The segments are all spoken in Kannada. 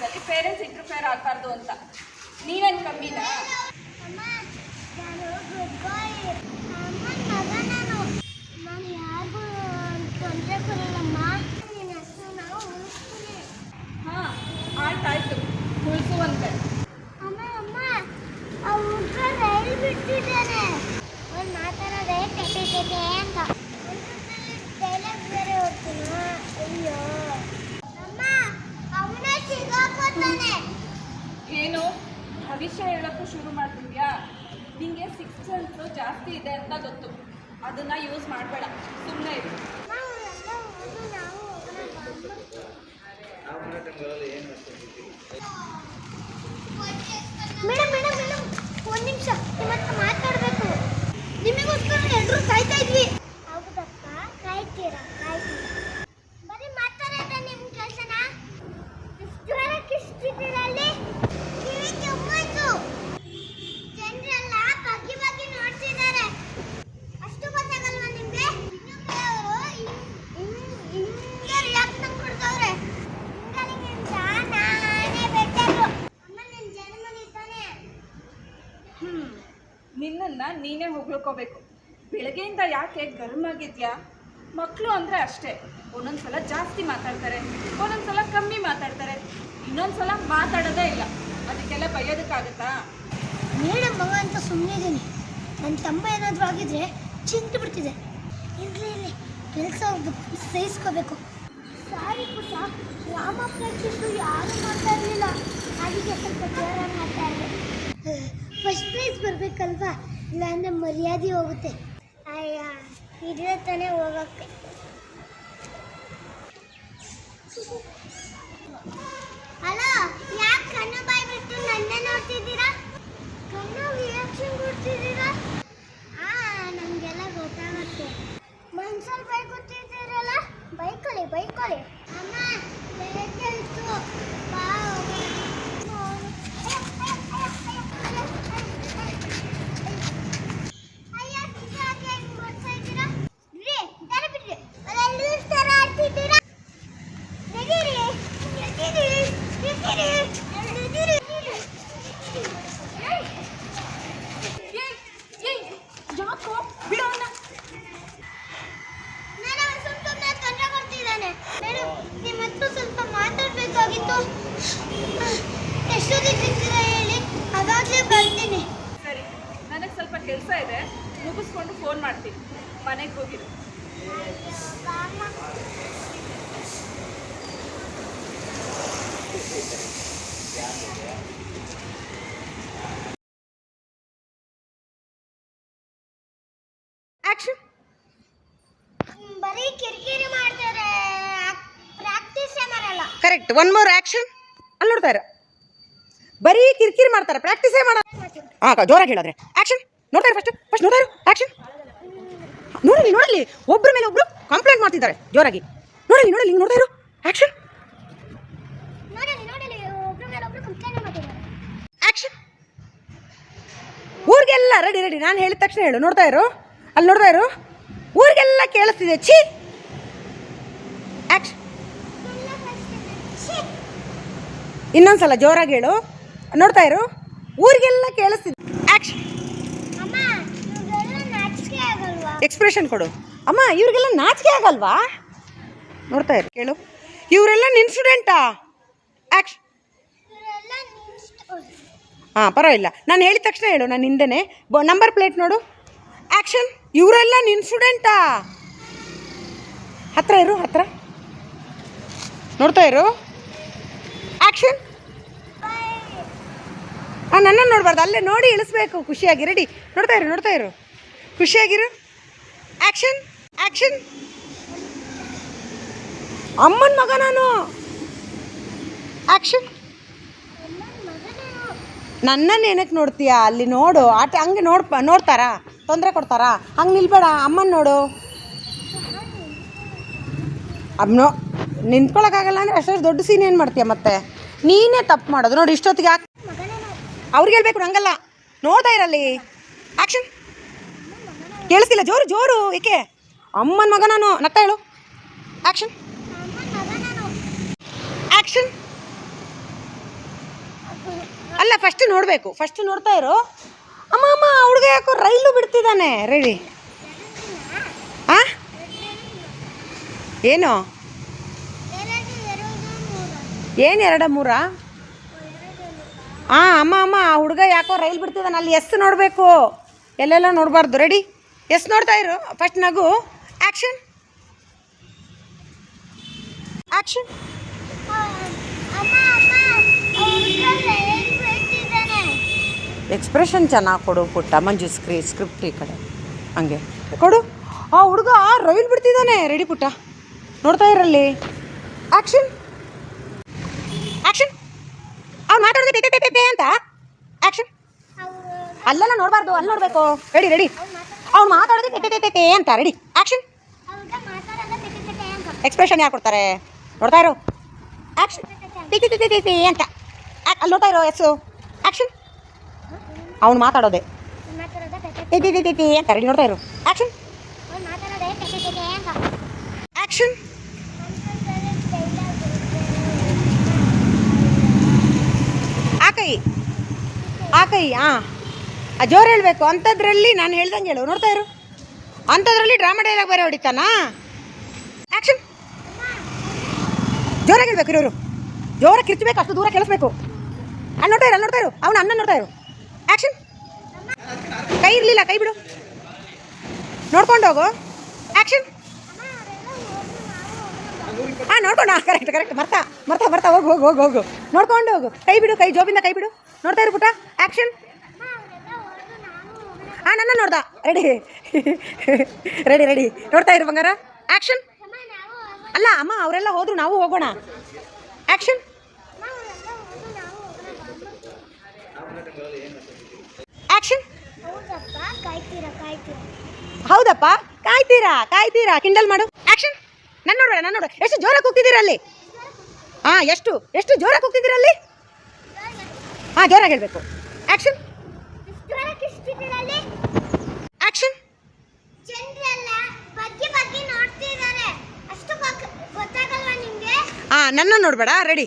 ನಾನು ಪೇರೆಂಟ್ಸ್ ಇಂಟರ್ಫೇರ್ ಆಗಬಾರ್ದು ಅಂತ. ನೀವೇನು ನಾವು ಉಳಿಸ್ತೀನಿ. ಹಾಂ ಆಯಿತು ಉಳಿಸುವಂತೆ ಅಮ್ಮ ಅಮ್ಮ ಆ ಹುಡುಗ ರೈಲ್ ಬಿಟ್ಟಿದ್ದಾನೆ. ಅವ್ನು ಮಾತಾಡೋದೇ ಅಂತ. ಬೇರೆ ಹೋಗ್ತೀನಿ ಅಯ್ಯೋ. ಏನು ಭವಿಷ್ಯ ಹೇಳೋಕ್ಕೂ ಶುರು ಮಾಡ್ತಿದ್ಯಾ ನಿಂಗೆ ಸಿಕ್ಸ್ ಸೆನ್ಸ್ ಜಾಸ್ತಿ ಇದೆ ಅಂತ ಗೊತ್ತು ಅದನ್ನ ಯೂಸ್ ಮಾಡಬೇಡ ಸುಮ್ಮನೆ ಇರು ಮೇಡಮ್ ಮೇಡಮ್ ಮೇಡಮ್ ಒಂದು ನಿಮಿಷ ನಿಮ್ಮ ಹತ್ರ ಮಾತಾಡಬೇಕು ನಿಮಗೋಸ್ಕರ ಎಲ್ಲರೂ ಕಾಯ್ತಾ ಇದ್ವಿ ಹೌದಪ್ಪ ಕಾಯ್ತೀರಾ ಕಾಯ್ತೀರಾ ಬರೀ ಮಾತಾಡೋದ ನಿಮ್ಮ ಕೆಲಸನ ಜ್ವರಕ್ಕೆ ಇಷ್ಟಿದ್ದೀರಾ ಅಲ್ಲಿ ಕಿವಿ ಕೆಮ್ಮೋಯ್ತು ಜನರೆಲ್ಲ ಬಗ್ಗಿ ಬಗ್ಗಿ ನೋಡ್ತಿದ್ದಾರೆ ಅಷ್ಟು ಗೊತ್ತಾಗಲ್ವಾ ನಿಮ್ಗೆ ಇನ್ನೊಬ್ಬರು ಹಿಂಗೆ ರಿಯಾಕ್ಷನ್ ಕೊಡ್ತವ್ರೆ ಹಿಂಗಲಿಗಿಂತ ನಾನೇ ಬೆಟ್ಟರು ಅಮ್ಮ ನನ್ನ ಜನ್ಮನಿ ತಾನೆ ಹ್ಞೂ ನಿನ್ನನ್ನ ನೀನೇ ಹೊಗಳ್ಕೋಬೇಕು. ಬೆಳಗ್ಗೆಯಿಂದ ಯಾಕೆ ಗರ್ಮ್ ಆಗಿದ್ಯಾ? ಮಕ್ಕಳು ಅಂದರೆ ಅಷ್ಟೇ. ಒಂದೊಂದ್ಸಲ ಜಾಸ್ತಿ ಮಾತಾಡ್ತಾರೆ, ಒಂದೊಂದ್ಸಲ ಕಮ್ಮಿ ಮಾತಾಡ್ತಾರೆ, ಇನ್ನೊಂದ್ಸಲ ಮಾತಾಡೋದೇ ಇಲ್ಲ. ಅದಕ್ಕೆಲ್ಲ ಬೈಯೋದಕ್ಕಾಗತ್ತಾ? ಮೇಡಮ್, ಮಗ ಅಂತ ಸುಮ್ಮನಿದ್ದೀನಿ ನನ್ನ ತಮ್ಮ ಏನಾದರೂ ಆಗಿದ್ರೆ ಚಿಂತು ಬಿಡ್ತಿದೆ. ಇರಲಿ ಇರಲಿ, ಕೆಲಸ ಸಹಿಸ್ಕೋಬೇಕು ಸಾರಿ ಪುಟ್ಟ ರಾಮ ಪ್ರಾಕ್ಟೀಸು ಯಾರು ಮಾತಾಡಲಿಲ್ಲ ಅದಕ್ಕೆ ಸ್ವಲ್ಪ ಜೋರಾಗಿ ಮಾತಾಡಿದೆ ಫಸ್ಟ್ ಪ್ರೈಸ್ ಬರಬೇಕಲ್ವಾ? ಇಲ್ಲಾಂದರೆ ಮರ್ಯಾದೆ ಹೋಗುತ್ತೆ. ಅಯ್ಯ ಇದ್ರೆ ತಾನೇ ಹೋಗೋಕ್ಕೆ ಹಲೋ ಯಾಕೆ ಕಣ್ಣು ಬಾಯಿ ಬಿಟ್ಟು ನನ್ನೇ ನೋಡ್ತಿದ್ದೀರಾ ಕಣ್ಣು ರಿಯಾಕ್ಷನ್ ಕೊಡ್ತಿದ್ದೀರಾ ಆ ನಮಗೆಲ್ಲ ಗೊತ್ತಾಗುತ್ತೆ ಮನ್ಸಲ್ಲಿ ಬೈಕ್ ಕೂತಿದ್ದೀರಲ್ಲ ಬೈಕೊಳ್ಳಿ ಬೈಕೊಳ್ಳಿ ಅಮ್ಮ ಬೆಳಗ್ಗೆ ಇತ್ತು ಬಾ ಹೋಗೋಣ. ಅಯ್ಯ, ಇದು ಯಾಕೆ ಹಿಂಗ್ ಬರ್ತಾ ಇದ್ದೀರಾ? ಬಿಡ್ರಿ, ದರ ಬಿಡ್ರಿ. ಅಲ್ಲೆಲ್ಲ ಲೂಸ್ ಥರ ಆಡ್ತಿದ್ದೀರಾ? ನಡೀರಿ, ನಡೀರಿ, ನಡೀರಿ, ನಡೀರಿ, ನಡೀರಿ. ಏಯ್ ಏಯ್ ಯಾಕೋ ಬಿಡೋಣ ನಿಮ್ಮ ಹತ್ರ ಸ್ವಲ್ಪ ಮಾತಾಡ್ಬೇಕಾಗಿತ್ತು. ಎಷ್ಟೊತ್ತಿಗೆ ಸಿಗ್ತೀರಾ ಹೇಳಿ? ಅದಾಗಲೇ ಬರ್ತೀನಿ. ಸರಿ ನನಗೆ ಸ್ವಲ್ಪ ಕೆಲಸ ಇದೆ. ಮುಗಿಸ್ಕೊಂಡು ಫೋನ್ ಮಾಡ್ತೀನಿ. ಮನೆಗೆ ಹೋಗಿರು. ಆಕ್ಷನ್ ಬರೀ ಕಿರಿಕಿರಿ ಮಾಡ್ತಾರೆ ಪ್ರಾಕ್ಟೀಸೇ ಮಾಡಲ್ಲ ಕರೆಕ್ಟ್ ಒನ್ ಮೋರ್ ಆಕ್ಷನ್ ಅಲ್ಲಿ ನೋಡ್ತಾ ಇರ. ಬರೀ ಕಿರಿಕಿರಿ ಮಾಡ್ತಾರೆ ಪ್ರಾಕ್ಟೀಸೇ ಮಾಡ ಜೋರಾಗಿ ಹೇಳಿದ್ರೆ. ಆಕ್ಷನ್ ನೋಡ್ತಾ ಇರು ಫಸ್ಟ್ ಫಸ್ಟ್ ನೋಡ್ತಾ ಇರು. ಆಕ್ಷನ್ ನೋಡಲಿ ನೋಡಲಿ. ಒಬ್ಬರ ಮೇಲೆ ಒಬ್ರು ಕಂಪ್ಲೇಂಟ್ ಮಾಡ್ತಿದ್ದಾರೆ ಜೋರಾಗಿ. ನೋಡಲಿ ನೋಡಲಿ ಹಿಂಗೆ ನೋಡ್ತಾ ಇರು. ಆಕ್ಷನ್ ಆ್ಯಕ್ಷನ್ ಆಕ್ಷನ್ ಊರಿಗೆಲ್ಲ ರೆಡಿ ರೆಡಿ ನಾನು ಹೇಳಿದ ತಕ್ಷಣ ಹೇಳು. ನೋಡ್ತಾ ಇರು. ಅಲ್ಲಿ ನೋಡ್ತಾ ಇರು. ಊರಿಗೆಲ್ಲ ಕೇಳಿಸ್ತಿದೆ. ಛೀ. ಆಕ್ಷನ್ ಛೀ, ಇನ್ನೊಂದ್ಸಲ ಜೋರಾಗಿ ಹೇಳು. ನೋಡ್ತಾ ಇರು. ಊರಿಗೆಲ್ಲ ಕೇಳಿಸ್ತಿದೆ ಆಕ್ಷನ್ ಅಮ್ಮ ಇವ್ರಿಗೆಲ್ಲ ನಾಚಿಕೆ ಆಗಲ್ವಾ? ಎಕ್ಸ್ಪ್ರೆಷನ್ ಕೊಡು. ಅಮ್ಮ ಇವ್ರಿಗೆಲ್ಲ ನಾಚಿಕೆ ಆಗಲ್ವಾ? ನೋಡ್ತಾ ಇರು ಕೇಳು. ಇವರೆಲ್ಲ ನಿನ್ನ ಸ್ಟೂಡೆಂಟಾ ಆಕ್ಷನ್ ನಿನ್ಸ್ಟ್ ಹಾಂ ಪರವಾಗಿಲ್ಲ. ನಾನು ಹೇಳಿದ ತಕ್ಷಣ ಹೇಳು ನಾನು ಹಿಂದೆನೇ ಬ ನಂಬರ್ ಪ್ಲೇಟ್ ನೋಡು. ಆ್ಯಕ್ಷನ್ ಇವರೆಲ್ಲ ನಿನ್ನ ಸ್ಟೂಡೆಂಟಾ ಹತ್ರ ಇರು ಹತ್ರ. ನೋಡ್ತಾ ಇರು. ಆ್ಯಕ್ಷನ್ ಹಾಂ ನನ್ನ ನೋಡಬಾರ್ದು. ಅಲ್ಲೇ ನೋಡಿ ಇಳಿಸ್ಬೇಕು. ಖುಷಿಯಾಗಿ. ರೆಡಿ. ನೋಡ್ತಾ ಇರು ನೋಡ್ತಾ ಇರು. ಖುಷಿಯಾಗಿರು. ಆ್ಯಕ್ಷನ್ ಆ್ಯಕ್ಷನ್ ಅಮ್ಮನ ಮಗ ನಾನು. ಆ್ಯಕ್ಷನ್ ನನ್ನನ್ನು ಏನಕ್ಕೆ ನೋಡ್ತೀಯಾ? ಅಲ್ಲಿ ನೋಡು. ಆಟ, ಹಂಗೆ ನೋಡ್ಪ, ನೋಡ್ತಾರಾ? ತೊಂದರೆ ಕೊಡ್ತಾರಾ? ಹಂಗೆ ನಿಲ್ಬೇಡ. ಅಮ್ಮನ ನೋಡು. ಅಮ್ಮನೋ ನಿಂತ್ಕೊಳಕ್ಕಾಗಲ್ಲ ಅಂದರೆ ಅಷ್ಟು ದೊಡ್ಡ ಸೀನ್ ಏನು ಮಾಡ್ತೀಯ ಮತ್ತೆ? ನೀನೇ ತಪ್ಪು ಮಾಡೋದು. ನೋಡಿ, ಇಷ್ಟೊತ್ತಿಗೆ ಯಾಕೆ ಅವ್ರಿಗೆ ಹೇಳ್ಬೇಕು, ನಂಗಲ್ಲ. ನೋಡ್ತಾ ಇರಲ್ಲಿ. ಆ್ಯಕ್ಷನ್ ಕೇಳಿಸ್ತಿಲ್ಲ, ಜೋರು ಜೋರು ಏಕೆ ಅಮ್ಮನ ಮಗ ನಾನು. ನಗ್ತಾ ಹೇಳು ಆ್ಯಕ್ಷನ್ ಆಕ್ಷನ್ ಅಲ್ಲ ಫಸ್ಟ್ ನೋಡಬೇಕು. ಫಸ್ಟ್ ನೋಡ್ತಾ ಇರು. ಅಮ್ಮ ಅಮ್ಮ, ಹುಡುಗ ಯಾಕೋ ರೈಲು ಬಿಡ್ತಿದ್ದಾನೆ ರೆಡಿ ಆ? ಏನು? ಏನು ಎರಡ ಮೂರಾ? ಹಾಂ ಅಮ್ಮ ಅಮ್ಮ, ಆ ಹುಡುಗ ಯಾಕೋ ರೈಲ್ ಬಿಡ್ತಿದ್ದಾನೆ ಅಲ್ಲಿ ಎಸ್ ನೋಡಬೇಕು. ಎಲ್ಲೆಲ್ಲ ನೋಡಬಾರ್ದು. ರೆಡಿ ಎಸ್ ನೋಡ್ತಾ ಇರು. ಫಸ್ಟ್ ನಗು. ಆ್ಯಕ್ಷನ್ ಆ್ಯಕ್ಷನ್ ಎಕ್ಸ್ಪ್ರೆಷನ್ ಚೆನ್ನಾಗಿ ಕೊಡು ಪುಟ್ಟ. ಮಂಜು ಸ್ಕ್ರೀ ಸ್ಕ್ರಿಪ್ಟ್ ಈ ಕಡೆ. ಹಂಗೆ. ಕೊಡು. ಆ ಹುಡುಗ ರೈಲ್ ಬಿಡ್ತಿದ್ದಾನೆ ರೆಡಿ ಪುಟ್ಟ? ನೋಡ್ತಾ ಇರಲ್ಲಿ ಆ್ಯಕ್ಷನ್ ಅವ್ನು ಮಾತಾಡೋದು ಅಂತ ಆಕ್ಷನ್ ಅವರು ಅಲ್ಲೆಲ್ಲ ನೋಡಬಾರ್ದು ಅಲ್ಲಿ ನೋಡಬೇಕು ರೆಡಿ ರೆಡಿ ಅವ್ರು ಮಾತಾಡೋದು ಅಂತ ರೆಡಿ ಆಕ್ಷನ್ ಎಕ್ಸ್ಪ್ರೆಷನ್ ಯಾಕೆ ಕೊಡ್ತಾರೆ ನೋಡ್ತಾ ಇರೋ ಆಕ್ಷನ್ ಅಂತ ಅಲ್ಲಿ ನೋಡ್ತಾ ಇರೋ ಎಸ್ಸು ಆಕ್ಷನ್ ಅವ್ನು ಮಾತಾಡೋದೆ ಅಂತ ರೆಡಿ ನೋಡ್ತಾ ಇರೋ ಆಕ್ಷನ್ ಅವ್ರು ಮಾತಾಡೋದೇ ಪೆಟ್ಟೆ ಪೆಟ್ಟೆ ಅಂತ ಆ್ಯಕ್ಷನ್ ಆ ಕೈ ಆ. ಕೈ ಹಾಂ ಆ ಜೋರು ಹೇಳಬೇಕು. ಅಂಥದ್ರಲ್ಲಿ ನಾನು ಹೇಳ್ದಂಗೆ ಹೇಳು. ನೋಡ್ತಾ ಇರು. ಅಂಥದ್ರಲ್ಲಿ ಡ್ರಾಮಾ ಡೈಲಾಗ್ ಬೇರೆ ಹೊಡಿತಾನಾ? ಆ್ಯಕ್ಷನ್ ಜೋರಾಗಿ ಹೇಳ್ಬೇಕು ಇರೋರು. ಜೋರಾಗಿ ಕಿರ್ಚಬೇಕು, ಅಷ್ಟು ದೂರ ಕೇಳಿಸ್ಬೇಕು ಅಲ್ಲಿ ನೋಡ್ತಾ ಇರು ನೋಡ್ತಾ ಇರು. ಅವನು ಅನ್ನ ನೋಡ್ತಾ ಇರು. ಆ್ಯಕ್ಷನ್ ಕೈ ಇರಲಿಲ್ಲ, ಕೈ ಬಿಡು. ನೋಡ್ಕೊಂಡು ಹೋಗು. ಆ್ಯಕ್ಷನ್ ಹಾಂ ನೋಡ್ಕೊಂಡು ಕರೆಕ್ಟ್ ಕರೆಕ್ಟ್ ಬರ್ತಾ ಬರ್ತಾ ಬರ್ತಾ ಹೋಗು ಹೋಗು ಹೋಗು ಹೋಗು. ನೋಡ್ಕೊಂಡು ಹೋಗು. ಕೈ ಬಿಡು ಕೈ ಜೋಬಿಂದ ಕೈ ಬಿಡು. ನೋಡ್ತಾ ಇರು ಪುಟ್ಟ. ಆ್ಯಕ್ಷನ್ ಹಾಂ ನನ್ನ ನೋಡ್ದ. ರೆಡಿ ರೆಡಿ ರೆಡಿ ನೋಡ್ತಾ ಇರು ಬಂಗಾರ. ಆ್ಯಕ್ಷನ್ ಅಲ್ಲ ಅಮ್ಮ ಅವರೆಲ್ಲ ಹೋದ್ರು ನಾವು ಹೋಗೋಣ. ಆ್ಯಕ್ಷನ್ ಆ್ಯಕ್ಷನ್ ಹೌದಪ್ಪ ಕಾಯ್ತೀರಾ ಕಾಯ್ತೀರಾ? ಕಿಂಡಲ್ ಮಾಡು. ಆ್ಯಕ್ಷನ್ ನನ್ನ ನೋಡ್ಬೇಡ, ನಾನು ನೋಡು ಎಷ್ಟು ಜೋರಾಗಿ ಕೂಗ್ತಿದ್ದೀರಲ್ಲಿ ಹಾಂ ಎಷ್ಟು ಎಷ್ಟು ಜೋರಾಗಿ ಕೂಗ್ತಿದ್ದೀರಲ್ಲಿ ಹಾಂ ಜೋರಾಗಿ ಹೇಳಬೇಕು. ಆ್ಯಕ್ಷನ್ ಆ್ಯಕ್ಷನ್ ಹಾಂ ನನ್ನ ನೋಡಬೇಡ ರೆಡಿ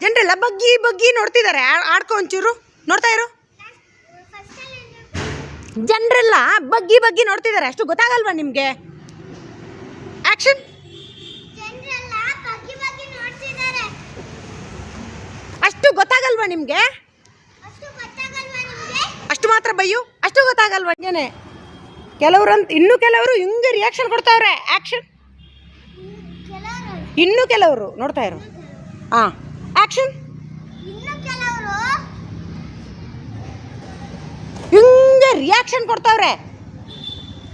ಜನರೆಲ್ಲ ಬಗ್ಗಿ ಬಗ್ಗಿ ನೋಡ್ತಿದ್ದಾರೆ. ಆಡ್ಕೊ ಒಂಚೂರು. ನೋಡ್ತಾ ಇರು. ಜನರೆಲ್ಲ ಬಗ್ಗಿ ಬಗ್ಗಿ ನೋಡ್ತಿದ್ದಾರೆ. ಅಷ್ಟು ಗೊತ್ತಾಗಲ್ವಾ ನಿಮಗೆ? ಆ್ಯಕ್ಷನ್ ಜನರೆಲ್ಲ ಬಗ್ಗೆ ಬಗ್ಗೆ ನೋಡ್ತಿದ್ದಾರೆ ಅಷ್ಟು ಗೊತ್ತಾಗಲ್ವಾ ನಿಮಗೆ? ಅಷ್ಟು ಮಾತ್ರ ಬೈಯು ಅಷ್ಟು ಗೊತ್ತಾಗಲ್ವಾ ಹಂಗೇನೆ ಕೆಲವ್ರಂತ ಇನ್ನು ಕೆಲವರು ಹಿಂಗೆ ರಿಯಾಕ್ಷನ್ ಕೊಡ್ತಾವ್ರೆ. ಆ್ಯಕ್ಷನ್ ಇನ್ನು ಕೆಲವರು ನೋಡ್ತಾ ಇರು. ಹಾಂ ಆ್ಯಕ್ಷನ್ ಹಿಂಗೆ ರಿಯಾಕ್ಷನ್ ಕೊಡ್ತಾವ್ರೆ.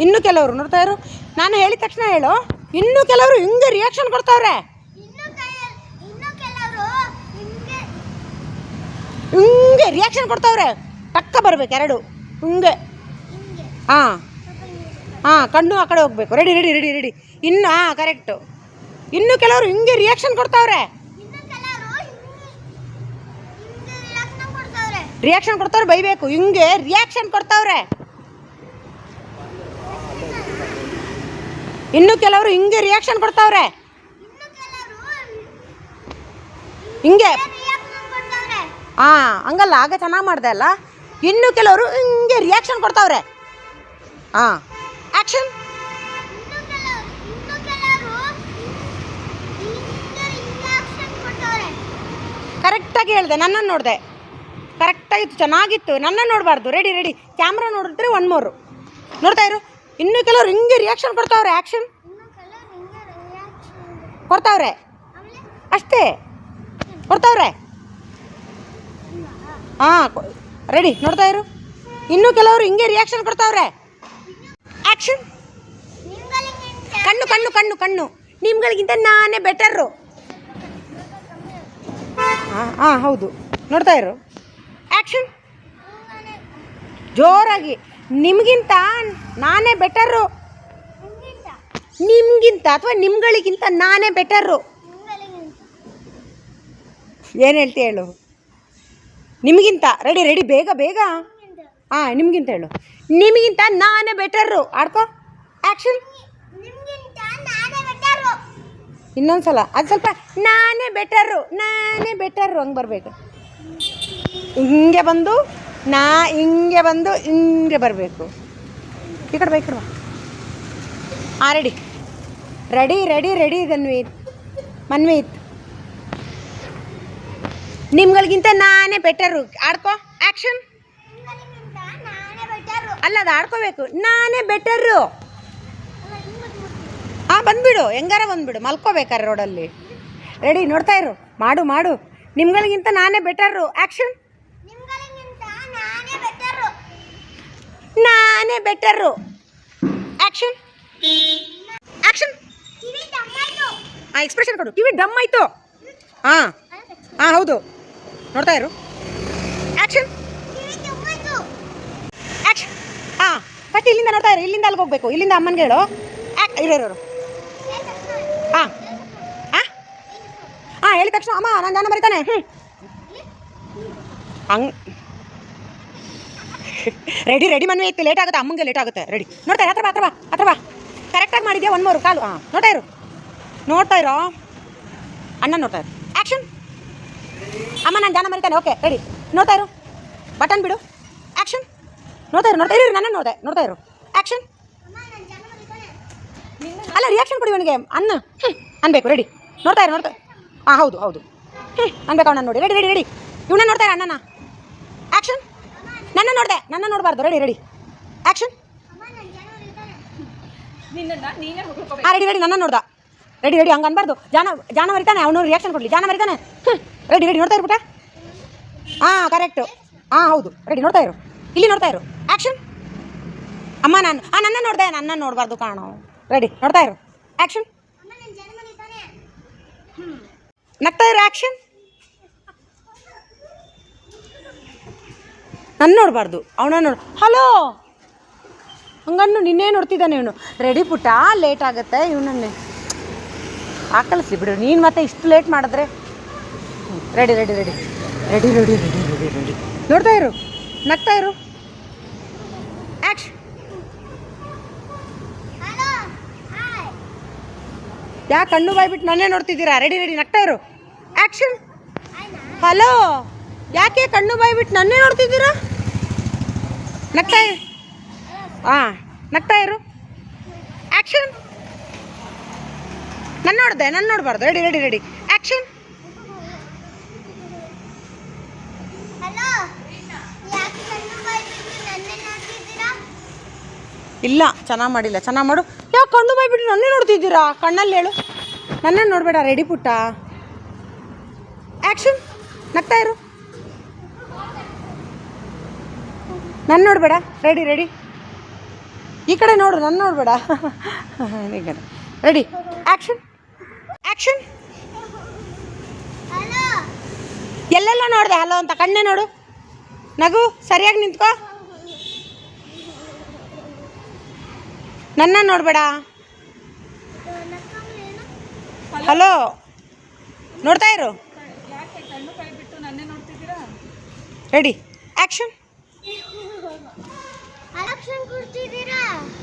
ಇನ್ನು ಕೆಲವರು ನೋಡ್ತಾ ಇರು. ನಾನು ಹೇಳಿದ ತಕ್ಷಣ ಹೇಳು. ಇನ್ನು ಕೆಲವರು ಹಿಂಗೆ ರಿಯಾಕ್ಷನ್ ಕೊಡ್ತಾವ್ರೆ ಇನ್ನು ಕೈ- ಇನ್ನು ಕೆಲವರು ಹಿಂಗೆ ಹಿಂಗೆ ರಿಯಾಕ್ಷನ್ ಕೊಡ್ತಾವ್ರೆ. ಟಕ್ಕ ಬರ್ಬೇಕು ಎರಡು. ಹಿಂಗೆ. ಹಾಂ. ಹಾಂ, ಕಣ್ಣು ಆ ಕಡೆ ಹೋಗ್ಬೇಕು. ರೆಡಿ ರೆಡಿ ರೆಡಿ ರೆಡಿ ಇನ್ನು, ಹಾಂ ಕರೆಕ್ಟು ಇನ್ನು ಕೆಲವರು ಹಿಂಗೆ ರಿಯಾಕ್ಷನ್ ಕೊಡ್ತಾವ್ರೆ. ರಿಯಾಕ್ಷನ್ ಕೊಡ್ತಾವ್ರೆ, ಬೈಬೇಕು. ಹಿಂಗೆ ರಿಯಾಕ್ಷನ್ ಕೊಡ್ತಾವ್ರೆ. ಇನ್ನು ಕೆಲವರು ಹಿಂಗೆ ರಿಯಾಕ್ಷನ್ ಕೊಡ್ತಾವ್ರೆ. ಹಿಂಗೆ. ಹಾಂ ಹಂಗಲ್ಲ, ಆಗ ಚೆನ್ನಾಗಿ ಮಾಡಿದೆ ಅಲ್ಲ? ಇನ್ನು ಕೆಲವರು ಹಿಂಗೆ ರಿಯಾಕ್ಷನ್ ಕೊಡ್ತಾವ್ರೆ. ಹಾಂ ಆ್ಯಕ್ಷನ್ ಕರೆಕ್ಟಾಗಿ ಹೇಳಿದೆ, ನನ್ನನ್ನು ನೋಡಿದೆ. ಕರೆಕ್ಟಾಗಿತ್ತು ಚೆನ್ನಾಗಿತ್ತು. ನನ್ನನ್ನು ನೋಡಬಾರ್ದು. ರೆಡಿ ರೆಡಿ ಕ್ಯಾಮ್ರಾ ನೋಡಿದ್ರೆ ಒನ್ ಮೋರು. ನೋಡ್ತಾ ಇರು. ಇನ್ನು ಕೆಲವರು ಹಿಂಗೆ ರಿಯಾಕ್ಷನ್ ಕೊಡ್ತಾವ್ರೆ ಆ್ಯಕ್ಷನ್ ಕೊಡ್ತಾವ್ರೆ. ಅಷ್ಟೇ. ಕೊಡ್ತಾವ್ರೆ. ಹಾಂ ರೆಡಿ ನೋಡ್ತಾ ಇರು. ಇನ್ನು ಕೆಲವರು ಹಿಂಗೆ ರಿಯಾಕ್ಷನ್ ಕೊಡ್ತಾವ್ರೆ. ಆ್ಯಕ್ಷನ್ ಕಣ್ಣು ಕಣ್ಣು ಕಣ್ಣು ಕಣ್ಣು. ನಿಮ್ಗಳಿಗಿಂತ ನಾನೇ ಬೆಟರು ಹಾಂ ಹಾಂ, ಹೌದು. ನೋಡ್ತಾ ಇರು. ಆ್ಯಕ್ಷನ್ ಜೋರಾಗಿ. ನಿಮಗಿಂತ ನಾನೇ ಬೆಟರು ನಿಮ್ಗಿಂತ ಅಥವಾ ನಿಮ್ಗಳಿಗಿಂತ ನಾನೇ ಬೆಟರು ನಿಮ್ಗಳಿಗಿಂತ ಏನು ಹೇಳ್ತಿ ಹೇಳು. ನಿಮಗಿಂತ ರೆಡಿ ರೆಡಿ ಬೇಗ ಬೇಗ. ಹಾಂ ನಿಮಗಿಂತ ಹೇಳು. ನಿಮಗಿಂತ ನಾನೇ ಬೆಟರು ಆಡ್ಕೋ. ಆ್ಯಕ್ಷನ್ ಬೆಟರು ಇನ್ನೊಂದ್ಸಲ. ಅದು ಸ್ವಲ್ಪ ನಾನೇ ಬೆಟರು ನಾನೇ ಬೆಟರು ಹಂಗೆ ಬರಬೇಕು. ಹಿಂಗೆ ಬಂದು ನಾ ಹಿಂಗೆ ಬಂದು ಹಿಂಗೆ ಬರಬೇಕು. ಈ ಕಡೆ ಬಾ ಈ ಕಡೆ ಬಾ. ಹಾಂ ready ready ready ready Dhanveeth Manveeth. ನಿಮ್ಗಳಿಗಿಂತ ನಾನೇ ಬೆಟರು ಆಡ್ಕೋ ಆ್ಯಕ್ಷನ್ ಅಲ್ಲ, ಅದು ಆಡ್ಕೋಬೇಕು. ನಾನೇ ಬೆಟರು. ಹಾಂ ಬಂದ್ಬಿಡು. ಹೆಂಗಾರ ಬಂದ್ಬಿಡು. ಮಲ್ಕೋಬೇಕಾರೆ ರೋಡಲ್ಲಿ ರೆಡಿ ನೋಡ್ತಾ ಇರು. ಮಾಡು ಮಾಡು. ನಿಮ್ಗಳಿಗಿಂತ ನಾನೇ ಬೆಟರು ಆ್ಯಕ್ಷನ್ ನಾನೇ ಬೆಟರು ಆ್ಯಕ್ಷನ್ ಆ್ಯಕ್ಷನ್ ಹಾಂ ಎಕ್ಸ್ಪ್ರೆಷನ್ ಕೊಡು. ಕಿವಿ ಡಮ್ ಆಯಿತು ಹಾಂ ಹಾಂ ಹೌದು. ನೋಡ್ತಾ ಇರು. ಆ್ಯಕ್ಷನ್ ಆ್ಯಕ್ಷನ್ ಹಾಂ ಫಸ್ಟ್ ಇಲ್ಲಿಂದ ನೋಡ್ತಾ ಇರು. ಇಲ್ಲಿಂದ ಅಲ್ಲಿಗೆ ಹೋಗ್ಬೇಕು. ಇಲ್ಲಿಂದ ಅಮ್ಮನಿಗೆ ಹೇಳು. ಇರೋರು ಹಾಂ ಹಾಂ ಹಾಂ ಹೇಳಿದ ತಕ್ಷಣ ಅಮ್ಮ, ನಾನು ಜಾನ ಬರೀತಾನೆ. ಹ್ಞೂ ಹಂಗೆ. ರೆಡಿ ರೆಡಿ ಮನೆ ಇತ್ತು. ಲೇಟ್ ಆಗುತ್ತೆ. ಅಮ್ಮಂಗೆ ಲೇಟ್ ಆಗುತ್ತೆ. ರೆಡಿ ನೋಡ್ತಾ ಇರು. ಹತ್ರ ಬಾ ಹತ್ರ ಬಾ ಕರೆಕ್ಟಾಗಿ ಮಾಡಿದ್ಯಾ? ಒಂದು ಮೂರು. ಕಾಲು. ಹಾಂ ನೋಡ್ತಾ ಇರು. ನೋಡ್ತಾ ಇರೋ. ಅಣ್ಣ ನೋಡ್ತಾ ಇರು. ಆ್ಯಕ್ಷನ್ ಅಮ್ಮ ನಾನು ಜಾನ ಮರಿತಾನೆ ಓಕೆ ರೆಡಿ ನೋಡ್ತಾ ಇರು. ಬಟನ್ ಬಿಡು. ಆ್ಯಕ್ಷನ್ ನೋಡ್ತಾ ಇರು ನೋಡ್ತಾ ಇರು ನನ್ನ ನೋಡಿದೆ. ನೋಡ್ತಾ ಇರು. ಆ್ಯಕ್ಷನ್ ಅಲ್ಲ ರಿಯಾಕ್ಷನ್ ಕೊಡಿ ಅವನಿಗೆ ಅನ್ನ. ಅನ್ಬೇಕು ರೆಡಿ ನೋಡ್ತಾ ಇರು ನೋಡ್ತಾ ಹಾಂ ಹೌದು ಹೌದು. ಹ್ಞೂ ಅನ್ಬೇಕು ಅವನ ನೋಡಿ. ರೆಡಿ ರೆಡಿ ರೆಡಿ ಇವನ್ನ ನೋಡ್ತಾ ಇರು ಅಣ್ಣನ. ಆ್ಯಕ್ಷನ್ ನನ್ನ ನೋಡಿದೆ. ನನ್ನ ನೋಡಬಾರ್ದು. ರೆಡಿ ರೆಡಿ ಆ್ಯಕ್ಷನ್ ನೀನೇ ಹಾಂ ರೆಡಿ ರೆಡಿ ನನ್ನ ನೋಡ್ದ. ರೆಡಿ ರೆಡಿ, ಹಂಗೆ ಅನ್ಬಾರ್ದು. ಜಾನ ಜಾನ ಮರಿತಾನೆ ಅವನು ರಿಯಾಕ್ಷನ್ ಕೊಡಲಿ. ಜಾನ ಮರಿತಾನೆ ರೆಡಿ ರೆಡಿ, ನೋಡ್ತಾ ಇರ್ಬಿಟ್ಟ ಹಾಂ ಕರೆಕ್ಟು ಹಾಂ ಹೌದು. ರೆಡಿ, ನೋಡ್ತಾ ಇರು. ಇಲ್ಲಿ ನೋಡ್ತಾ ಇರು. ಆ್ಯಕ್ಷನ್ ಅಮ್ಮ, ನಾನು ಹಾಂ ನನ್ನ ನೋಡ್ದೆ, ನನ್ನ ನೋಡಬಾರ್ದು ಕಾಣೋ. ರೆಡಿ, ನೋಡ್ತಾ ಇರು. ಆ್ಯಕ್ಷನ್ ನಗ್ತಾ ಇರು ಆ್ಯಕ್ಷನ್ ನನ್ನ ನೋಡಬಾರ್ದು. ಅವನ ನೋಡು ಹಲೋ ಹಂಗನ್ನು ನಿನ್ನೆ ನೋಡ್ತಿದ್ದಾನೆ ಇವನು. ರೆಡಿ ಪುಟ್ಟ ಲೇಟ್ ಆಗುತ್ತೆ ಇವನನ್ನೇ. ಹಾಕಲಿಸ್ಲಿ ಬಿಡು. ನೀನು ಮತ್ತೆ ಇಷ್ಟು ಲೇಟ್ ಮಾಡಿದ್ರೆ? Ready ready ready ready ready ready ready ready ನೋಡ್ತಾ ಇರು. ನಗ್ತಾ ಇರು. ಹಾಯ್ ಯಾಕೆ ಕಣ್ಣು ಬಾಯ್ಬಿಟ್ಟು ನನ್ನೇ ನೋಡ್ತಿದ್ದೀರಾ? ರೆಡಿ ರೆಡಿ ನಗ್ತಾ ಇರು. ಆ್ಯಕ್ಷನ್ ಹಲೋ ಯಾಕೆ ಕಣ್ಣು ಬಾಯ್ಬಿಟ್ಟು ನನ್ನೇ ನೋಡ್ತಿದ್ದೀರಾ? ನಗ್ತಾ ಇರು ಹಾಂ ನಗ್ತಾ ಇರು. ಆ್ಯಕ್ಷನ್ ನನ್ನ ನೋಡಿದೆ ನಾನು ನೋಡಬಾರ್ದು. ರೆಡಿ ರೆಡಿ ರೆಡಿ ಆ್ಯಕ್ಷನ್ ಇಲ್ಲ ಚೆನ್ನಾಗಿ ಮಾಡಿಲ್ಲ. ಚೆನ್ನಾಗಿ ಮಾಡು. ಯಾವ ಕಣ್ಣು ಬಾಯ್ಬಿಟ್ಟು ನನ್ನೇ ನೋಡ್ತಿದ್ದೀರಾ? ಕಣ್ಣಲ್ಲಿ ಹೇಳು. ನನ್ನೇ ನೋಡಬೇಡ ರೆಡಿ ಪುಟ್ಟ. ಆ್ಯಕ್ಷನ್ ನಗ್ತಾ ಇರು. ನನ್ನ ನೋಡಬೇಡ. ರೆಡಿ ರೆಡಿ ಈ ಕಡೆ ನೋಡು ನನ್ನ ನೋಡಬೇಡ. ರೆಡಿ ಆ್ಯಕ್ಷನ್ ಆ್ಯಕ್ಷನ್ ಎಲ್ಲೆಲ್ಲ ನೋಡಿದೆ ಹಲೋ ಅಂತ. ಕಣ್ಣೆ ನೋಡು. ನಗು ಸರಿಯಾಗಿ ನಿಂತ್ಕೋ. ನನ್ನ ನೋಡಬೇಡ. ಹಲೋ ನೋಡ್ತಾ ಇರು. ರೆಡಿ ಆ್ಯಕ್ಷನ್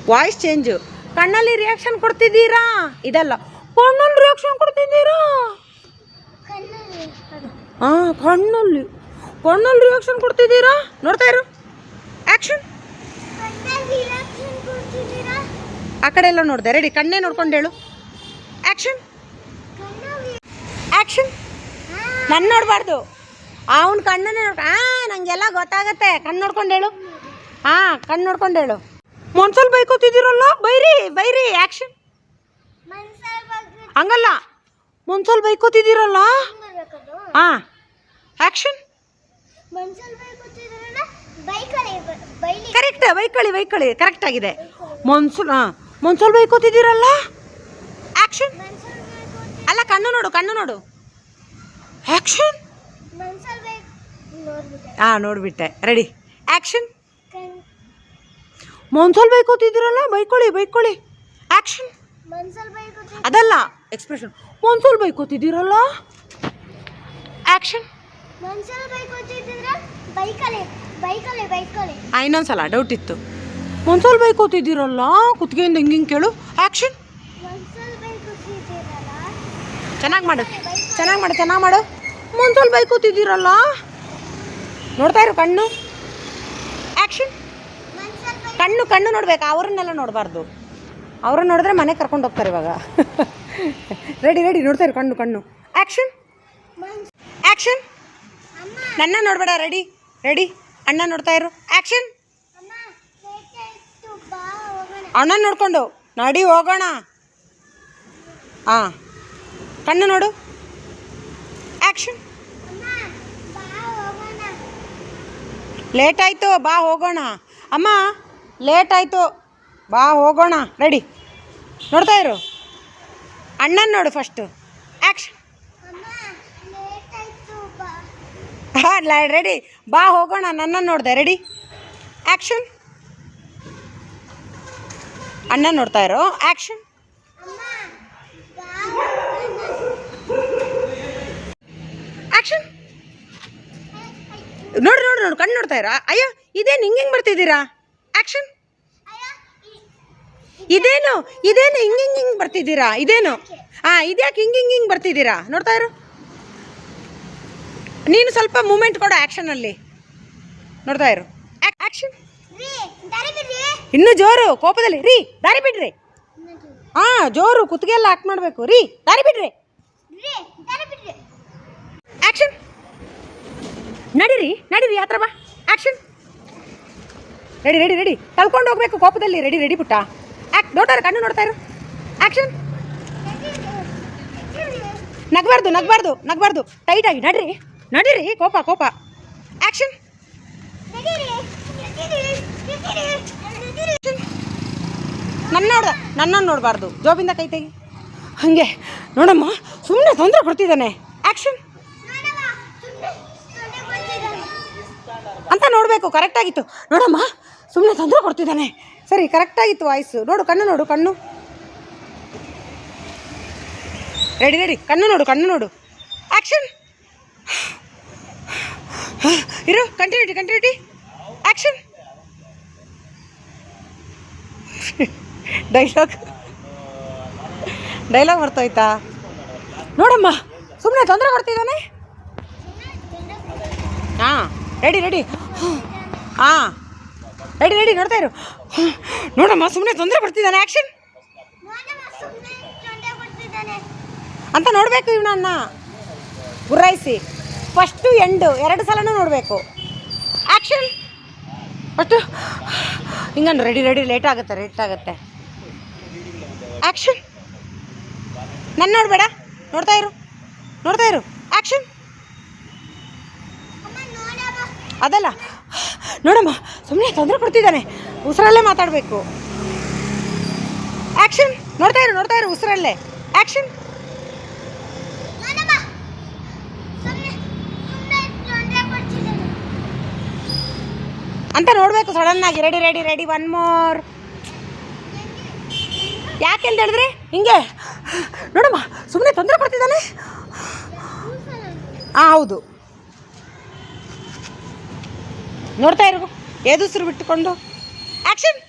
ವಾಯ್ಸ್ ಚೇಂಜು ಕಣ್ಣಲ್ಲಿ ರಿಯಾಕ್ಷನ್ ಕೊಡ್ತಿದ್ದೀರಾ? ಇದಲ್ಲ, ಕಣ್ಣಲ್ಲಿ ರಿಯಾಕ್ಷನ್ ಕೊಡ್ತಿದ್ದೀರಾ? ಹಾಂ ಕಣ್ಣಲ್ಲಿ ಕಣ್ಣಲ್ಲಿ ರಿಯಾಕ್ಷನ್ ಕೊಡ್ತಿದ್ದೀರಾ? ನೋಡ್ತಾ ಇರು. ಆ್ಯಕ್ಷನ್ ಆ ಕಡೆ ಎಲ್ಲ ನೋಡಿದೆ ರೆಡಿ ಕಣ್ಣೇ ನೋಡ್ಕೊಂಡು ಹೇಳು. ಕಣ್ಣಲ್ಲಿ ಆ್ಯಕ್ಷನ್ ನನ್ನ ನೋಡಬಾರ್ದು. ಅವನ ಕಣ್ಣನ್ನೇ ನೋಡ್ಕೊ ಹಾಂ ನನಗೆಲ್ಲ ಗೊತ್ತಾಗತ್ತೆ. ಕಣ್ಣು ನೋಡ್ಕೊಂಡು ಹೇಳು. ಹಾಂ ಕಣ್ಣು ನೋಡ್ಕೊಂಡು ಹೇಳು. ಮೊನ್ಸಲ್ ಬೈಕೋತಿದ್ದೀರಲ್ಲ ಬೈರಿ ಬೈರಿ ಆ್ಯಕ್ಷನ್ ಹಂಗಲ್ಲ. ಮೊನ್ಸಲ್ ಬೈಕೋತಿದ್ದೀರಲ್ಲ ಹಾ ಆ್ಯಕ್ಷನ್ ಕರೆಕ್ಟ್ ಬೈಕಳಿ ಬೈಕಳಿ ಕರೆಕ್ಟ್ ಆಗಿದೆ. ಮೊನ್ಸಲ್ ಹಾಂ ಮೊನ್ಸಲ್ ಬೈಕೋತಿದ್ದೀರಲ್ಲ ಆ್ಯಕ್ಷನ್ ಅಲ್ಲ ಕಣ್ಣು ನೋಡು ಕಣ್ಣು ನೋಡು. ಆ್ಯಕ್ಷನ್ ಹಾಂ ನೋಡಿಬಿಟ್ಟೆ. ರೆಡಿ ಆ್ಯಕ್ಷನ್ ಕಣ್ ಮೊನ್ಸಲ್ ಬೈಕೋತಿದ್ದೀರಲ್ಲ ಬೈಕೊಳ್ಳಿ ಬೈಕೊಳ್ಳಿ. ಆ್ಯಕ್ಷನ್ ಅದಲ್ಲ ಎಕ್ಸ್ಪ್ರೆಷನ್ ಮೊನ್ಸಲ್ ಬೈಕೋತಿದ್ದೀರಲ್ಲ ಆ್ಯಕ್ಷನ್ ಇನ್ನೊಂದ್ಸಲ ಡೌಟ್ ಇತ್ತು. ಮೊನ್ಸಲ್ ಬೈಕೋತಿದ್ದೀರಲ್ಲ ಕುತ್ತಿಗೆಯಿಂದ ಹಿಂಗೆ ಹಿಂಗೆ ಕೇಳು ಆ್ಯಕ್ಷನ್ ಚೆನ್ನಾಗಿ ಮಾಡು. ಚೆನ್ನಾಗಿ ಮಾಡು ಚೆನ್ನಾಗಿ ಮಾಡು. ಮೊನ್ಸಲ್ ಬೈಕೋತಿದ್ದೀರಲ್ಲ ನೋಡ್ತಾ ಇರು ಕಣ್ಣು. ಆ್ಯಕ್ಷನ್ ಬೈಕ್ ಕಣ್ಣು ಕಣ್ಣು ನೋಡ್ಬೇಕು, ಅವ್ರನ್ನೆಲ್ಲ ನೋಡಬಾರ್ದು. ಅವ್ರನ್ನ ನೋಡಿದ್ರೆ ಮನೆ ಕರ್ಕೊಂಡು ಹೋಗ್ತಾರೆ ಇವಾಗ. ರೆಡಿ ರೆಡಿ ನೋಡ್ತಾರೆ ಕಣ್ಣು ಕಣ್ಣು. ಆ್ಯಕ್ಷನ್ ಆ್ಯಕ್ಷನ್ ನನ್ನ ನೋಡಬೇಡ ರೆಡಿ ರೆಡಿ ಅಣ್ಣ ನೋಡ್ತಾ ಇರು. ಆ್ಯಕ್ಷನ್ ಅಣ್ಣ ನೋಡ್ಕೊಂಡು, ನಡಿ ಹೋಗೋಣ. ಹಾಂ ಕಣ್ಣು ನೋಡು. ಆ್ಯಕ್ಷನ್ ಲೇಟ್ ಆಯಿತು, ಬಾ ಹೋಗೋಣ. ಅಮ್ಮ ಲೇಟ್ ಆಯಿತು ಬಾ, ಹೋಗೋಣ. ರೆಡಿ. ನೋಡ್ತಾ ಇರು. ಅಣ್ಣನ ನೋಡು ಫಸ್ಟು ಆ್ಯಕ್ಷನ್ ಹಾಂ ರೆಡಿ. ಬಾ, ಹೋಗೋಣ. ನನ್ನನ್ನು ನೋಡಿದೆ. ರೆಡಿ? ಆ್ಯಕ್ಷನ್ ಅಣ್ಣ ನೋಡ್ತಾ ಇರೋ. ಆ್ಯಕ್ಷನ್ ಆ್ಯಕ್ಷನ್ ನೋಡ್ರಿ ನೋಡ್ರಿ ನೋಡಿ. ಕಣ್ಣು ನೋಡ್ತಾ ಇರಾ. ಅಯ್ಯೋ, ಇದೇನು ಹಿಂಗೆ ಹಿಂಗೆ ಬರ್ತಿದ್ದೀರಾ? ಈ- ಇದೇನು? ಇದೇನು ಹಿಂಗೆ ಹಿಂಗೆ ಹಿಂಗೆ ಬರ್ತಿದ್ದೀರಾ? ಇದೇನು? ಹಾಂ ಇದ್ಯಾಕೆ ಹಿಂಗೆ ಹಿಂಗೆ ಹಿಂಗೆ ಬರ್ತಿದ್ದೀರಾ? ನೋಡ್ತಾ ಇರು. ನೀನು ಸ್ವಲ್ಪ ಮೂಮೆಂಟ್ ಕೊಡು ಆ್ಯಕ್ಷನಲ್ಲಿ ನೋಡ್ತಾ ಇರು. ಆ್ಯಕ್ಷನ್ ಇನ್ನೂ ಜೋರು, ಕೋಪದಲ್ಲಿ. ರೀ, ದಾರಿ ಬಿಡ್ರಿ. ಹಾಂ ಜೋರು, ಕುತ್ತಿಗೆ ಎಲ್ಲ ಹಾಕಿ ಮಾಡಬೇಕು. ರೀ, ದಾರಿ ಬಿಡ್ರಿ. ರೀ ದಾರಿ ಬಿಡ್ರಿ ಆ್ಯಕ್ಷನ್ ನಡೀರಿ ನಡೀರಿ ಹತ್ರ ಬಾ. ಆ್ಯಕ್ಷನ್ ರೆಡಿ ರೆಡಿ ರೆಡಿ ತಳ್ಕೊಂಡು ಹೋಗ್ಬೇಕು ಕೋಪದಲ್ಲಿ. ರೆಡಿ ರೆಡಿ ಪುಟ್ಟ. ಆ್ಯಕ್ ನೋಡ್ತಾರೆ ಕಣ್ಣು ನೋಡ್ತಾ ಇರು. ಆ್ಯಕ್ಷನ್ ನಗಬಾರ್ದು ನಗಬಾರ್ದು ನಗಬಾರ್ದು. ಟೈಟಾಗಿ ನಡ್ರಿ. ನಡೀರಿ, ಕೋಪ ಕೋಪ. ಆ್ಯಕ್ಷನ್ ನನ್ನ ನೋಡ, ನನ್ನನ್ನು ನೋಡಬಾರ್ದು. ಜೋಬಿಂದ ಕೈ ತೆಗಿ. ಹಾಗೆ. ನೋಡಮ್ಮ ಸುಮ್ಮನೆ ತೊಂದರೆ ಕೊಡ್ತಿದ್ದಾನೆ. ಆ್ಯಕ್ಷನ್. ಅಂತ ನೋಡಬೇಕು ಕರೆಕ್ಟಾಗಿತ್ತು ನೋಡಮ್ಮ ಸುಮ್ಮನೆ ತೊಂದರೆ ಕೊಡ್ತಿದ್ದಾನೆ. ಸರಿ ಕರೆಕ್ಟಾಗಿತ್ತು ವಾಯ್ಸು. ನೋಡು ಕಣ್ಣು ನೋಡು ಕಣ್ಣು. ರೆಡಿ ರೆಡಿ ಕಣ್ಣು ನೋಡು ಕಣ್ಣು ನೋಡು. ಆ್ಯಕ್ಷನ್ ಇರು continuity continuity action dialogue dialogue ಬರ್ತಾಯ್ತಾ? ನೋಡಮ್ಮ ಸುಮ್ಮನೆ ತೊಂದರೆ ಕೊಡ್ತಿದ್ದಾನೆ? ಹಾಂ ರೆಡಿ ರೆಡಿ ಹಾಂ. ರೆಡಿ ರೆಡಿ ನೋಡ್ತಾ ಇರು. ನೋಡಮ್ಮ ಸುಮ್ಮನೆ ತೊಂದರೆ ಕೊಡ್ತಿದ್ದಾನೆ ಆ್ಯಕ್ಷನ್. ಅಂತ ನೋಡಬೇಕು ಇವನನ್ನ ಗುರಾಯಿಸಿ ಫಸ್ಟು ಎಂಡು ಎರಡು ಸಲನೂ ನೋಡಬೇಕು. ಆ್ಯಕ್ಷನ್ ಫಸ್ಟು ಹಿಂಗಂದು ರೆಡಿ ರೆಡಿ ಲೇಟ್ ಆಗುತ್ತೆ ಲೇಟ್ ಆಗುತ್ತೆ. ಆ್ಯಕ್ಷನ್ ನನ್ನ ನೋಡಬೇಡ. ನೋಡ್ತಾ ಇರು. ನೋಡ್ತಾ ಇರು. ಆ್ಯಕ್ಷನ್ ಅದಲ್ಲ ನೋಡಮ್ಮ ಸುಮ್ಮನೆ ತೊಂದರೆ ಕೊಡ್ತಿದ್ದಾನೆ. ಉಸಿರಲ್ಲೇ ಮಾತಾಡಬೇಕು. ಆ್ಯಕ್ಷನ್ ನೋಡ್ತಾ ಇರು ನೋಡ್ತಾ ಇರು ಉಸಿರಲ್ಲೇ. ಆ್ಯಕ್ಷನ್. ಅಂತ ನೋಡಬೇಕು ಸಡನ್ನಾಗಿ ready ready ready one more ಯಾಕೆ ಅಂತ ಹೇಳಿದ್ರೆ? ಹಿಂಗೆ. ನೋಡಮ್ಮ ಸುಮ್ಮನೆ ತೊಂದರೆ ಕೊಡ್ತಿದ್ದಾನೆ. ಹಾಂ ಹೌದು. ನೋಡ್ತಾ ಇರು. ಎದುಸರು ಬಿಟ್ಟುಕೊಂಡು. ಆ್ಯಕ್ಷನ್.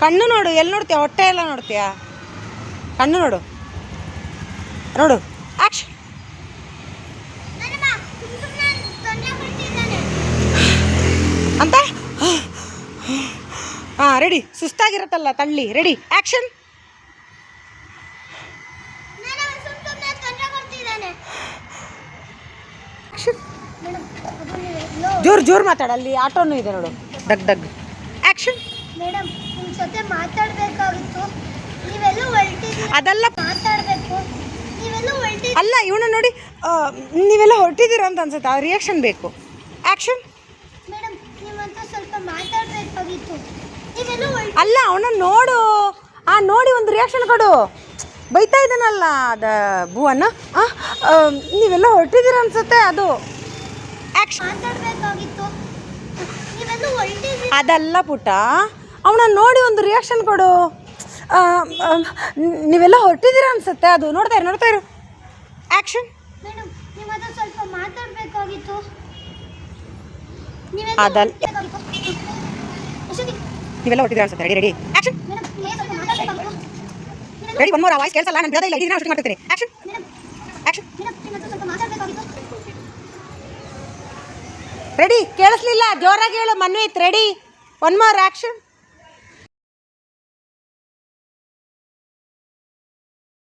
ಕಣ್ಣು ನೋಡು ಎಲ್ಲಿ ನೋಡ್ತೀಯ? ಹೊಟ್ಟೆ ಎಲ್ಲ ನೋಡ್ತೀಯ? ಕಣ್ಣು ನೋಡು. ನೋಡು. ಆ್ಯಕ್ಷನ್. ಅಂತ? ಹಾಂ ರೆಡಿ ಸುಸ್ತಾಗಿರುತ್ತಲ್ಲ ತಳ್ಳಿ. ರೆಡಿ ಆ್ಯಕ್ಷನ್ ಆ್ಯಕ್ಷನ್ ಜೋರ್ ಜೋರು ಮಾತಾಡು ಅಲ್ಲಿ ಆಟೋನು ಇದೆ ನೋಡು. ಡಗ್ ಡಗ್. ಆ್ಯಕ್ಷನ್ ಮೇಡಮ್ ನಿಮ್ಮ ಜೊತೆ ಮಾತಾಡಬೇಕಾಗಿತ್ತು. ನೀವೆಲ್ಲ ಹೊರಟಿದ್ದೀರ. ಅದೆಲ್ಲ ಮಾತಾಡಬೇಕು. ನೀವೆಲ್ಲ ಅಲ್ಲ ಇವನ ನೋಡಿ ನೀವೆಲ್ಲ ಹೊರಟಿದ್ದೀರ ಅಂತ ಅನ್ಸುತ್ತೆ ಆ ರಿಯಾಕ್ಷನ್ ಬೇಕು. ಆ್ಯಕ್ಷನ್ ಮೇಡಮ್ ನಿಮ್ಮಂತ ಸ್ವಲ್ಪ ಮಾತಾಡಬೇಕಾಗಿತ್ತು. ನೀವೆಲ್ಲ ಹೊರಟಿ ಅಲ್ಲ ಅವನ ನೋಡು. ಆ ನೋಡಿ ಒಂದು ರಿಯಾಕ್ಷನ್ ಕೊಡು. ಬೈತಾ ಇದ್ದಾನಲ್ಲ ಅದ ಭುವನ ನೀವೆಲ್ಲ ಹೊರಟಿದ್ದೀರ ಅನ್ಸುತ್ತೆ ಅದು. ಅದಲ್ಲ ಪುಟ್ಟ ಅವನ ನೋಡಿ ಒಂದು ರಿಯಾಕ್ಷನ್ ಕೊಡು. ನೀವೆಲ್ಲ ಹೊರಟಿದ್ದೀರ ಅನ್ಸುತ್ತೆ ಅದು. ನೋಡ್ತಾ ಇರು ನೋಡ್ತಾ ಇರು. ಆ್ಯಕ್ಷನ್ ಅದಲ್ಲ. ನೀವೆಲ್ಲ ಹೊರಟಿದ್ದೀರ. ಅನ್ಸುತ್ತೆ. ರೆಡಿ ರೆಡಿ ಆ್ಯಕ್ಷನ್ ಮೇಡಮ್ ನೀವು ಸ್ವಲ್ಪ ಮಾತಾಡಬೇಕಾಗಿತ್ತು madam ready one more voice ಕೇಳಿಸಲ್ಲ ನಾನು ಇಲ್ಲ ಇಡೀ ಶೂಟಿಂಗ್ ಮಾಡ್ತಿರ್ತೀನಿ ಆಕ್ಷನ್ ಆಕ್ಷನ್ ರೆಡಿ ಕೇಳಿಸ್ಲಿಲ್ಲ ಜೋರಾಗಿ ಹೇಳು, Manvith. Ready one more action